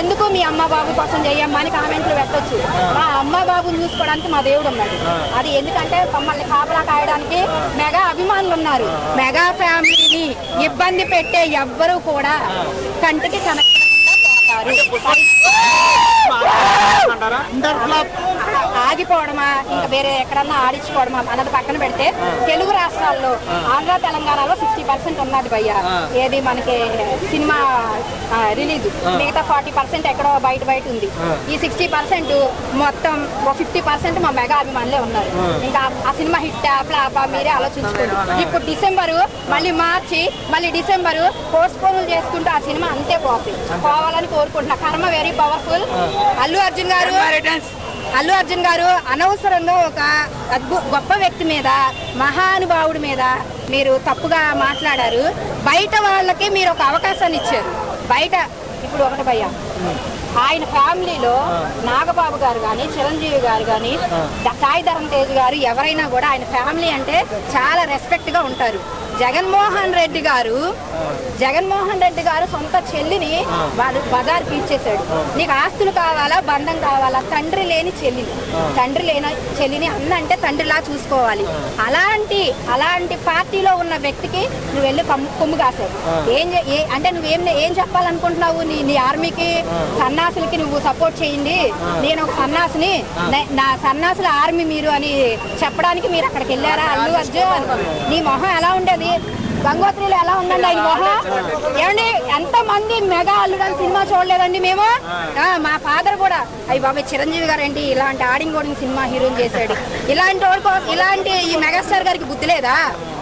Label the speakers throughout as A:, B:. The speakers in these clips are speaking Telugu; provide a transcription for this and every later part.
A: ఎందుకు మీ అమ్మ బాబు కోసం చెయ్యమ్మా అని కామెంట్లు పెట్టొచ్చు. మా అమ్మ బాబుని చూసుకోవడానికి మా దేవుడు ఉన్నాడు. అది ఎందుకంటే మమ్మల్ని కాపలా కాయడానికి మెగా అభిమానులు ఉన్నారు. మెగా ఫ్యామిలీని ఇబ్బంది పెట్టే ఎవ్వరూ కూడా కంటికి కనెక్ట్ పోతారు. ఆగిపోవడమా? ఇంకా వేరే ఎక్కడన్నా ఆడించుకోవడమా? అన్నది పక్కన పెడితే తెలుగు రాష్ట్రాల్లో ఆంధ్ర తెలంగాణలో సిక్స్టీ పర్సెంట్ ఉన్నది భయ్య. ఏది మనకి సినిమా రిలీజ్ మిగతా ఫార్టీ పర్సెంట్ ఎక్కడో బయట బయట ఉంది. ఈ సిక్స్టీ పర్సెంట్ మొత్తం ఫిఫ్టీ పర్సెంట్ మా మెగా అభిమానులే ఉన్నారు. ఇంకా ఆ సినిమా హిట్ ఫ్లాపా మీరే ఆలోచించుకోండి. ఇప్పుడు డిసెంబరు మళ్ళీ మార్చి మళ్ళీ డిసెంబరు పోస్ట్ పోన్లు చేసుకుంటూ ఆ సినిమా అంతే పోతుంది. పోవాలని కోరుకుంటున్నా. కర్మ వెరీ పవర్ఫుల్. అల్లు అర్జున్ గారు. అల్లు అర్జున్ గారు అనవసరంగా ఒక అద్భు గొప్ప వ్యక్తి మీద మహానుభావుడి మీద మీరు తప్పుగా మాట్లాడారు. బయట వాళ్ళకి మీరు ఒక అవకాశాన్ని ఇచ్చారు. బయట ఇప్పుడు ఒకటి భయ్య. ఆయన ఫ్యామిలీలో నాగబాబు గారు కానీ చిరంజీవి గారు కానీ సాయి ధరమ్ తేజ్ గారు ఎవరైనా కూడా ఆయన ఫ్యామిలీ అంటే చాలా రెస్పెక్ట్గా ఉంటారు. జగన్మోహన్ రెడ్డి గారు జగన్మోహన్ రెడ్డి గారు సొంత చెల్లిని వాడు బజార్కి ఇచ్చేసాడు నీకు ఆస్తులు కావాలా బంధం కావాలా? తండ్రి లేని చెల్లిని తండ్రి లేని చెల్లిని అన్న అంటే తండ్రిలా చూసుకోవాలి. అలాంటి అలాంటి పార్టీలో ఉన్న వ్యక్తికి నువ్వు వెళ్ళి కమ్ము కొమ్ము కాసావు. ఏం అంటే నువ్వేం ఏం చెప్పాలనుకుంటున్నావు? నీ నీ ఆర్మీకి సన్నాసులకి నువ్వు సపోర్ట్ చేయండి. నేను ఒక సన్నాసిని నే- నా సన్నాసుల ఆర్మీ మీరు అని చెప్పడానికి మీరు అక్కడికి వెళ్ళారా? అల్లు అర్జున్ నీ మొహం ఎలా ఉండేది? గంగోత్రిలో ఎలా ఉందండి ఆయన మొహం? ఏమండి ఎంత మంది మెగా అల్లుడని సినిమా చూడలేదండి మేము? ఆ, మా ఫాదర్ కూడా అయ్యి బాబాయ్ చిరంజీవి గారు ఏంటి ఇలాంటి ఆడింగ్ ఓడింగ్ సినిమా హీరోయిన్ చేశాడు. ఇలాంటి వాడి కోసం ఇలాంటి ఈ మెగాస్టార్ గారికి బుద్ధి లేదా?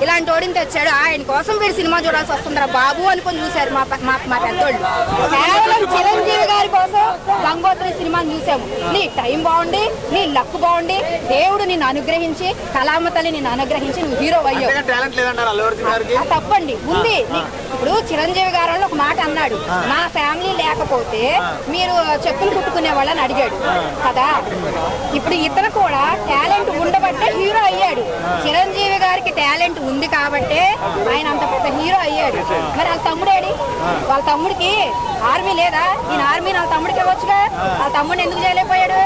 A: ఇలాంటి ఓడిని తెచ్చాడు ఆయన కోసం వీడు సినిమా చూడాల్సి వస్తుందిరా బాబు అనుకొని చూశారు మా మా మా పెద్దోళ్ళు. కేవలం చిరంజీవి గారి కోసం గంగోత్రి సినిమాని చూసాము. నీ టైం బాగుండి నీ లక్ బాగుండి దేవుడు నిన్ను అనుగ్రహించి కళామ తల్లి నిన్ను అనుగ్రహించి నువ్వు హీరో అయ్యావు. తప్పండి. ఉంది. ఇప్పుడు చిరంజీవి గారు ఒక మాట అన్నాడు. మా ఫ్యామిలీ లేకపోతే మీరు చెప్పులు కుట్టుకునే వాళ్ళని అడిగాడు. కదా? ఇప్పుడు ఇతను కూడా టాలెంట్ ఉండబట్టే హీరో అయ్యాడు. చిరంజీవి గారికి టాలెంట్ ఉంది కాబట్టే ఆయన అంత పెద్ద హీరో అయ్యాడు. మరి వాళ్ళ తమ్ముడేడి? వాళ్ళ తమ్ముడికి ఆర్మీ లేదా? నేను ఆర్మీ నా తమ్ముడికి ఇవ్వచ్చుగా వాళ్ళ తమ్ముడిని ఎందుకు చేయలేకపోయాడు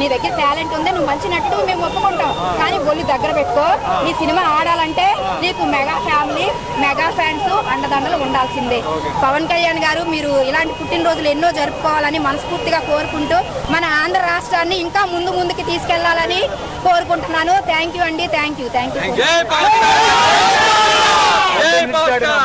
A: నీ దగ్గర టాలెంట్ ఉంది నువ్వు మంచి నటుడు మేము ఒప్పుకుంటాం. కానీ బొల్లి దగ్గర పెట్టుకో. నీ సినిమా ఆడాలంటే నీకు మెగా ఫ్యామిలీ మెగా ఫ్యాన్స్ అండదండలు ఉండాల్సిందే. పవన్ కళ్యాణ్ గారు మీరు ఇలాంటి పుట్టినరోజులు ఎన్నో జరుపుకోవాలని మనస్ఫూర్తిగా కోరుకుంటూ మన ఆంధ్ర రాష్ట్రాన్ని ఇంకా ముందు ముందుకు తీసుకెళ్ళాలని కోరుకుంటున్నాను. థ్యాంక్ యూ అండి. Thank you thank you